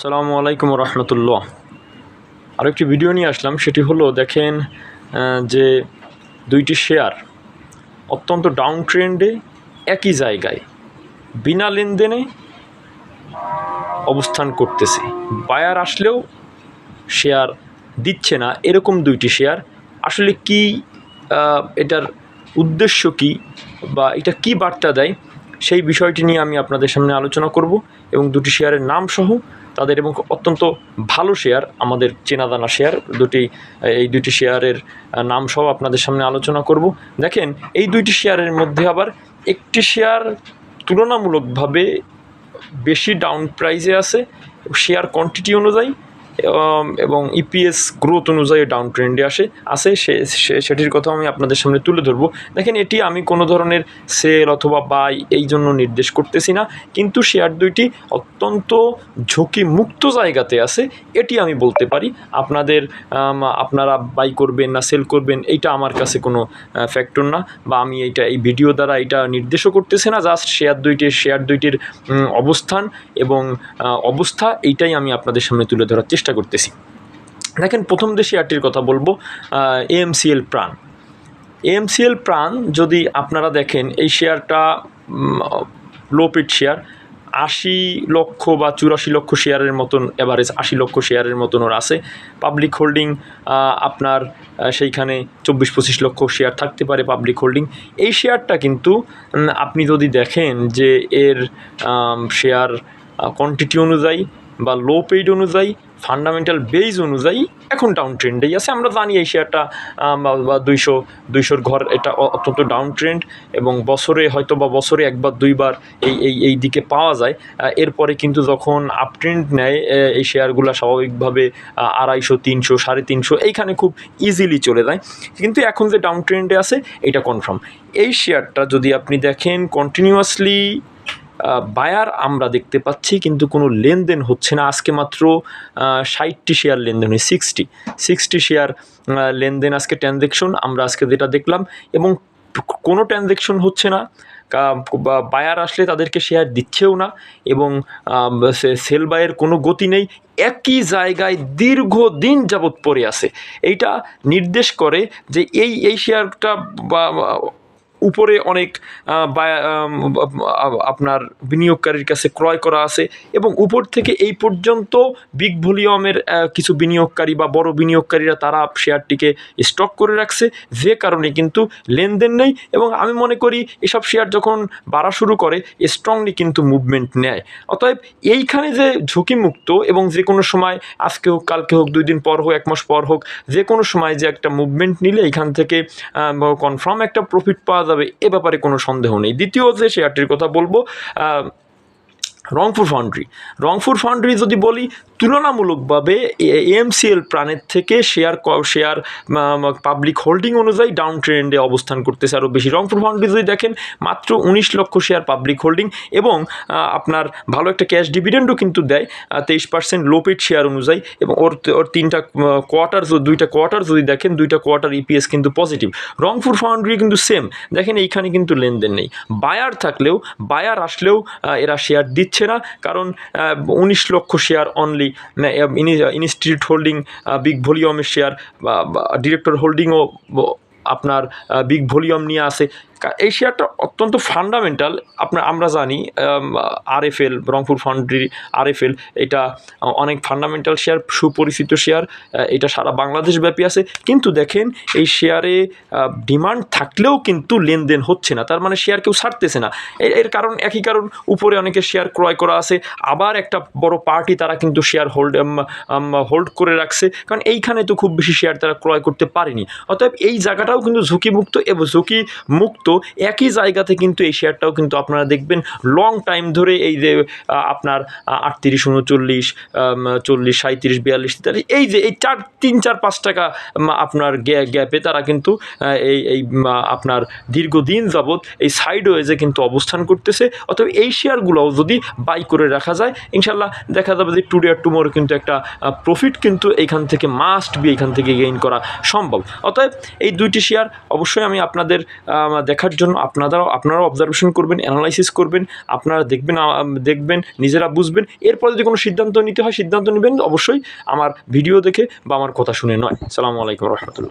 আসসালামু আলাইকুম রহমতুল্লাহ। আরেকটি ভিডিও নিয়ে আসলাম, সেটি হলো দেখেন যে দুইটি শেয়ার অত্যন্ত ডাউন ট্রেন্ডে একই জায়গায়, বিনা লেনদেনে অবস্থান করতেছে। বায়ার আসলেও শেয়ার দিচ্ছে না, এরকম দুইটি শেয়ার। আসলে কি এটার উদ্দেশ্য কি বা এটা কি বার্তা দেয়? সেই বিষয়টি নিয়ে আমি আপনাদের সামনে আলোচনা করব এবং দুটি শেয়ারের নাম সহ তাদের এবং অত্যন্ত ভালো শেয়ার, আমাদের চেনাদানা শেয়ার, দুটি, এই দুটি শেয়ারের নাম সহ আপনাদের সামনে আলোচনা করব। দেখেন, এই দুইটি শেয়ারের মধ্যে আবার একটি শেয়ার তুলনামূলকভাবে বেশি ডাউন প্রাইজে আছে, শেয়ার কোয়ান্টিটি অনুযায়ী এবং ইপিএস গ্রোথ অনুযায়ী ডাউন ট্রেন্ডে আসে আসে, সে সেটির কথা আমি আপনাদের সামনে তুলে ধরবো। দেখেন, এটি আমি কোনো ধরনের সেল অথবা বাই এই জন্য নির্দেশ করতেছি না, কিন্তু শেয়ার দুইটি অত্যন্ত ঝুঁকি মুক্ত জায়গাতে আছে, এটি আমি বলতে পারি। আপনাদের আপনারা বাই করবেন না সেল করবেন, এইটা আমার কাছে কোনো ফ্যাক্টর না, বা আমি এইটা, এই ভিডিও দ্বারা এটা নির্দেশও করতেছি না জাস্ট শেয়ার দুইটির শেয়ার দুইটির অবস্থান এবং অবস্থা, এইটাই আমি আপনাদের সামনে তুলে ধরার চেষ্টা করতেছি। দেখেন, প্রথম যে শেয়ারটির কথা বলব এএমসিএল প্রাণ। এএমসিএল প্রাণ যদি আপনারা দেখেন, এই শেয়ারটা লো পিট শেয়ার আশি লক্ষ বা চুরাশি লক্ষ শেয়ারের মতন এভারেজ আশি লক্ষ শেয়ারের মতন ওর আছে। পাবলিক হোল্ডিং আপনার সেইখানে চব্বিশ পঁচিশ লক্ষ শেয়ার থাকতে পারে পাবলিক হোল্ডিং এই শেয়ারটা কিন্তু আপনি যদি দেখেন যে এর শেয়ার কোয়ান্টিটি অনুযায়ী বা লো পেইড অনুযায়ী ফান্ডামেন্টাল বেজ অনুযায়ী এখন ডাউন ট্রেন্ডেই আছে। আমরা জানি এই শেয়ারটা বা- দুইশো, দুইশোর ঘর এটা অত্যন্ত ডাউন ট্রেন্ড এবং বছরে হয়তো বা বছরে একবার, দুইবার এই এই এই দিকে পাওয়া যায়। এরপরে কিন্তু যখন আপ ট্রেন্ড নেয় এই শেয়ারগুলো স্বাভাবিকভাবে আড়াইশো, তিনশো, সাড়ে তিনশো, এইখানে খুব ইজিলি চলে যায়। কিন্তু এখন যে ডাউন ট্রেন্ডে আছে, এটা কনফার্ম এই শেয়ারটা যদি আপনি দেখেন কন্টিনিউয়াসলি বায়ার আমরা দেখতে পাচ্ছি, কিন্তু কোনো লেনদেন হচ্ছে না। আজকে মাত্র ষাটটি শেয়ার লেনদেন হয় সিক্সটি সিক্সটি শেয়ার লেনদেন আজকে ট্রানজ্যাকশন আমরা আজকে যেটা দেখলাম, এবং কোনো ট্রানজ্যাকশন হচ্ছে না। বায়ার আসলে তাদেরকে শেয়ার দিচ্ছেও না, এবং সেল বায়ের কোনো গতি নেই। একই জায়গায় দীর্ঘদিন যাবৎ পড়ে আছে। এইটা নির্দেশ করে যে এই এই শেয়ারটা বা উপরে অনেক আপনার বিনিয়োগকারীর কাছে ক্রয় করা আছে এবং উপর থেকে এই পর্যন্ত বিগ ভলিউমের কিছু বিনিয়োগকারী বা বড় বিনিয়োগকারীরা তারা শেয়ারটিকে স্টক করে রাখছে। যে কারণে কিন্তু লেনদেন নেই এবং আমি মনে করি এসব শেয়ার যখন বাড়া শুরু করে স্ট্রংলি কিন্তু মুভমেন্ট নেয়। অতএব এইখানে যে ঝুঁকিমুক্ত এবং যে কোনো সময় আজকে হোক, কালকে হোক, দুই দিন পর হোক, এক মাস পর হোক, যে কোনো সময় যে একটা মুভমেন্ট নিলে এখান থেকে কনফার্ম একটা প্রফিট পাওয়া যাবে, এ ব্যাপারে কোনো সন্দেহ নেই। দ্বিতীয় যে শেয়ারটির কথা বলব রংপুর ফাউন্ড্রি রংপুর ফাউন্ড্রি যদি বলি তুলনামূলকভাবে এএমসিএল প্রাণের থেকে শেয়ার শেয়ার পাবলিক হোল্ডিং অনুযায়ী ডাউন ট্রেন্ডে অবস্থান করতেছে আরও বেশি। রংপুর ফাউন্ড্রি যদি দেখেন, মাত্র উনিশ লক্ষ শেয়ার পাবলিক হোল্ডিং এবং আপনার ভালো একটা ক্যাশ ডিভিডেন্ডও কিন্তু দেয় তেইশ পার্সেন্ট লোপেড শেয়ার অনুযায়ী এবং ওর ওর তিনটা কোয়ার্টার দুইটা কোয়ার্টার যদি দেখেন, দুইটা কোয়ার্টার ইপিএস কিন্তু পজিটিভ। রংপুর ফাউন্ড্রি কিন্তু সেম। দেখেন এইখানে কিন্তু লেনদেন নেই। বায়ার থাকলেও, বায়ার আসলেও এরা শেয়ার দিচ্ছে না। কারণ উনিশ লক্ষ share only institute holding big ভলিউমের শেয়ার ডিরেক্টর হোল্ডিংও আপনার বিগ ভলিউম নিয়ে আসে। এই শেয়ারটা অত্যন্ত ফান্ডামেন্টাল আপনার, আমরা জানি আরএফএল রংপুর ফাউন্ড্রি আরএফএল এটা অনেক ফান্ডামেন্টাল শেয়ার সুপরিচিত শেয়ার এটা সারা বাংলাদেশ ব্যাপী আছে। কিন্তু দেখেন, এই শেয়ারে ডিমান্ড থাকলেও কিন্তু লেনদেন হচ্ছে না। তার মানে শেয়ার কেউ ছাড়তেছে না। এর এর কারণ, একই কারণ, উপরে অনেকে শেয়ার ক্রয় করা আছে। আবার একটা বড় পার্টি তারা কিন্তু শেয়ার হোল্ড হোল্ড করে রাখছে। কারণ এইখানে তো খুব বেশি শেয়ার তারা ক্রয় করতে পারেনি। অতএব এই জায়গাটাও কিন্তু ঝুঁকিমুক্ত। এবং ঝুঁকি মুক্ত একই জায়গাতে কিন্তু এই শেয়ারটাও কিন্তু আপনারা দেখবেন লং টাইম ধরে এই যে আপনার আটত্রিশ, উনচল্লিশ চল্লিশ সাঁত্রিশ বিয়াল্লিশ, তেতাল্লিশ, এই যে, এই চার, তিন, চার, পাঁচ টাকা আপনার গ্যা- গ্যাপে তারা কিন্তু এই এই আপনার দীর্ঘদিন যাবৎ এই সাইড ওয়েজে কিন্তু অবস্থান করতেছে। অথবা এই শেয়ারগুলোও যদি বাই করে রাখা যায়, ইনশাল্লাহ দেখা যাবে যে টুডে আর টুমোরো কিন্তু একটা প্রফিট কিন্তু এইখান থেকে মাস্ট বি এখান থেকে গেইন করা সম্ভব। অতএব এই দুইটি শেয়ার অবশ্যই আমি আপনাদের দেখা দেখার জন্য আপনারাও আপনারাও অবজারভেশন করবেন অ্যানালাইসিস করবেন, আপনারা দেখবেন দেখবেন, নিজেরা বুঝবেন। এরপরে যদি কোনো সিদ্ধান্ত নিতে হয়, সিদ্ধান্ত নেবেন অবশ্যই আমার ভিডিও দেখে বা আমার কথা শুনে নয়। সালামু আলাইকুম রহমতুল্লাহ।